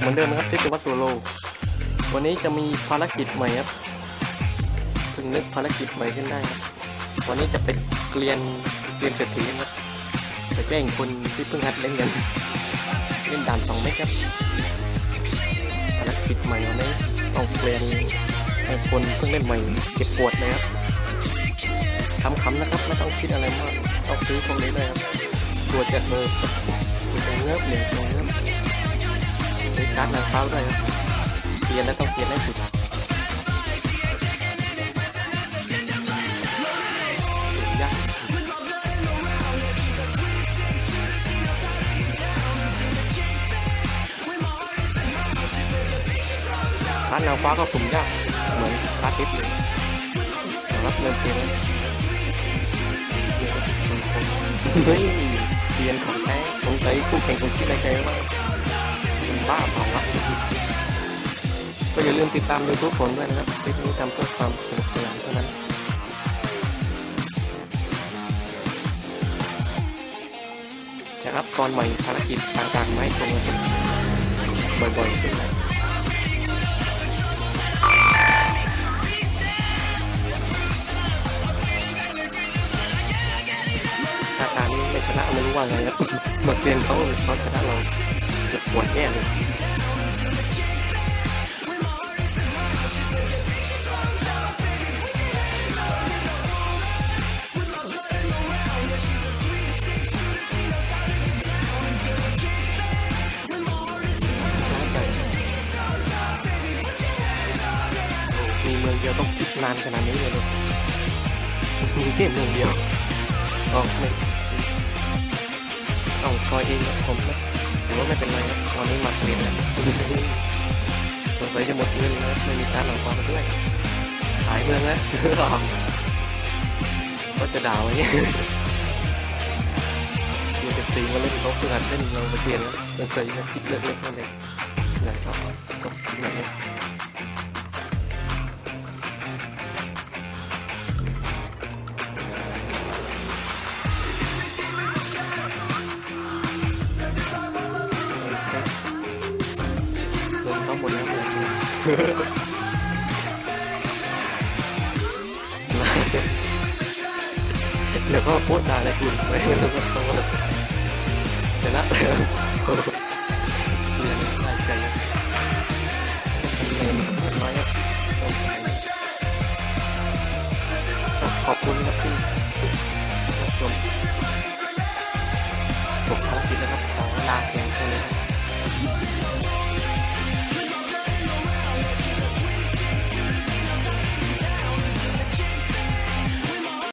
เหมือนเดิมนะครับที่จังหวัดสุโล วันนี้จะมีภารกิจใหม่ครับเพิ่งนึกภารกิจใหม่ขึ้นได้ครับวันนี้จะไปเกลียนเกลียนเศรษฐีครับไปแกล้งคนที่เพิ่งหัดเล่นกันเล่นด่านสองเมตรครับภารกิจใหม่วันนี้ต้องเกลียนให้คนเพิ่งเล่นใหม่เก็บปวดเลยครับคำๆนะครับไม่ต้องคิดอะไรมากต้องซื้อพวกนี้เลยครับตัวเจ็ดเลยตรงเงือบเนี่ยตรงเงือบ การ์ดนางฟ้าด้วยครับเปลี่ยนแล้วต้องเปลี่ยนให้สุดยากการ์ดนางฟ้าก็สุ่มยากเหมือนการ์ดทิพย์เลยรับเริ่มเปลี่ยนแล้วเฮ้ยเปลี่ยนของแท้สงสัยคู่แข่งคนที่ไรแกว่า เป็นบ้าเปล่าวะก็อย่าลืมติดตามดูทุกคนด้วยนะครับคลิปนี้ทำเพื่อความสนุกสนานเท่านั้นจะอัพตอนใหม่ภารกิจต่างๆไหมาให้ชมกันบ่อยๆขึ้นไปถ้าตานี้ไม่ชนะไม่รู้ว่าไงครับหมดเรียนเขาเขาชนะเรา จะปวดแย่เลยช้าไปมีเมืองเดียวต้องคิดนานขนาดนี้เลยเลยมีแค่เมืองเดียวออกไม่เอาคอยเองครับผมนะ ถือว่าไม่เป็นไรครับตอนนี้มาเปลี่ยนแล้วสงสัยจะหมดเงินแล้วไม่มีการหลังความมาด้วยขายเมืองแล้วก็จะด่าไว้เนี่ยมันจะตีมาเล่นเขาเพื่อหัดเล่นเราไปเปลี่ยนแล้วสงสัยจะคิดเล็กๆนั่นเองนะครับ ข้าหมดแล้วเดี๋ยวก็พูดด่าในกลุ่มไว้แล้วก็เขาชนะแล้ว